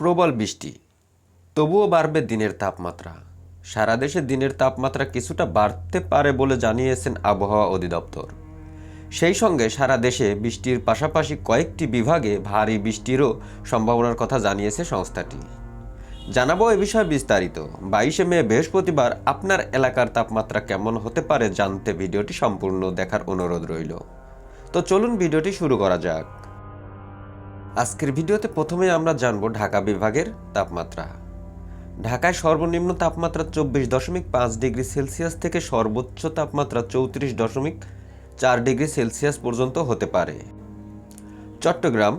প্রবল বৃষ্টি। তবুও বাড়বে দিনের তাপমাত্রা। সারা দেশে দিনের তাপমাত্রা কিছুটা বাড়তে পারে বলে জানিয়েছেন আবহাওয়া অধিদপ্তর। সেই সঙ্গে সারা দেশে বৃষ্টির পাশাপাশি কয়েকটি বিভাগে ভারী বৃষ্টিরও সম্ভাবনার কথা জানিয়েছে সংস্থাটি। জানাব এ বিষয়ে বিস্তারিত। বাইশে মে, বৃহস্পতিবার আপনার এলাকার তাপমাত্রা কেমন হতে পারে জানতে ভিডিওটি সম্পূর্ণ দেখার অনুরোধ রইল। তো চলুন ভিডিওটি শুরু করা যাক। আজকের ভিডিওতে প্রথমে আমরা জানব ঢাকা বিভাগের তাপমাত্রা। ঢাকায় সর্বনিম্ন তাপমাত্রা চব্বিশ দশমিক পাঁচ ডিগ্রি সেলসিয়াস থেকে সর্বোচ্চ তাপমাত্রা চৌত্রিশ দশমিক চার ডিগ্রি সেলসিয়াস পর্যন্ত হতে পারে। চট্টগ্রাম,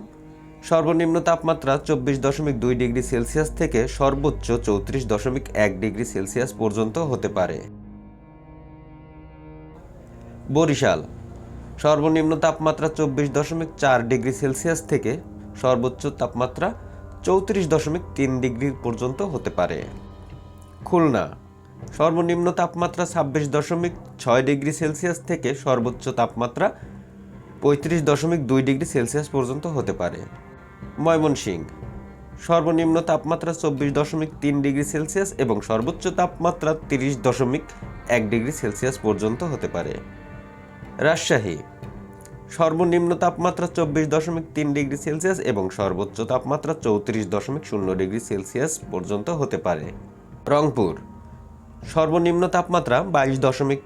সর্বনিম্ন তাপমাত্রা চব্বিশ দশমিক দুই ডিগ্রি সেলসিয়াস থেকে সর্বোচ্চ চৌত্রিশ দশমিক এক ডিগ্রি সেলসিয়াস পর্যন্ত হতে পারে। বরিশাল, সর্বনিম্ন তাপমাত্রা চব্বিশ দশমিক চার ডিগ্রি সেলসিয়াস থেকে সর্বোচ্চ তাপমাত্রা চৌত্রিশ দশমিক তিন ডিগ্রি পর্যন্ত হতে পারে। খুলনা, সর্বনিম্ন তাপমাত্রা ছাব্বিশ দশমিক ছয় ডিগ্রি সেলসিয়াস থেকে সর্বোচ্চ তাপমাত্রা পঁয়ত্রিশ দশমিক দুই ডিগ্রি সেলসিয়াস পর্যন্ত হতে পারে। ময়মনসিংহ, সর্বনিম্ন তাপমাত্রা চব্বিশ দশমিক তিন ডিগ্রি সেলসিয়াস এবং সর্বোচ্চ তাপমাত্রা তিরিশ দশমিক এক ডিগ্রি সেলসিয়াস পর্যন্ত হতে পারে। রাজশাহী সর্বনিম্ন তাপমাত্রা চব্বিশ দশমিক তিন ডিগ্রি সেলসিয়াস এবং সর্বোচ্চ তাপমাত্রা চৌত্রিশ দশমিক শূন্য ডিগ্রি সেলসিয়াস পর্যন্ত হতে পারে। রংপুর, সর্বনিম্ন তাপমাত্রা বাইশ দশমিক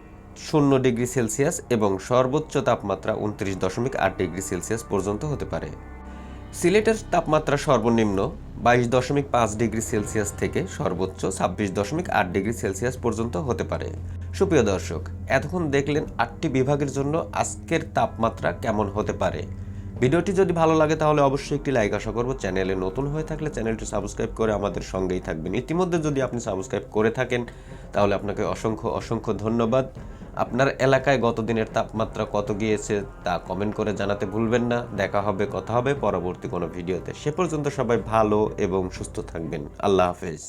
শূন্য ডিগ্রি সেলসিয়াস এবং সর্বোচ্চ তাপমাত্রা উনত্রিশ দশমিক আট ডিগ্রি সেলসিয়াস পর্যন্ত হতে পারে। সিলেটের তাপমাত্রা সর্বনিম্ন বাইশ দশমিক পাঁচ ডিগ্রি সেলসিয়াস থেকে সর্বোচ্চ ছাব্বিশ দশমিক আট ডিগ্রি সেলসিয়াস পর্যন্ত হতে পারে। সুপ্রিয় দর্শক, এতক্ষণ দেখলেন আটটি বিভাগের জন্য আজকের তাপমাত্রা কেমন হতে পারে। ভিডিওটি যদি ভালো লাগে তাহলে অবশ্যই একটি লাইক আশা করব। চ্যানেলে নতুন হয়ে থাকলে চ্যানেলটি সাবস্ক্রাইব করে আমাদের সঙ্গেই থাকবেন। ইতিমধ্যে যদি আপনি সাবস্ক্রাইব করে থাকেন, তাহলে আপনাকে অসংখ্য অসংখ্য ধন্যবাদ। আপনার এলাকায় গত দিনের তাপমাত্রা কত গিয়েছে তা কমেন্ট করে জানাতে ভুলবেন না। দেখা হবে, কথা হবে পরবর্তী কোনো ভিডিওতে। সে পর্যন্ত সবাই ভালো এবং সুস্থ থাকবেন। আল্লাহ হাফেজ।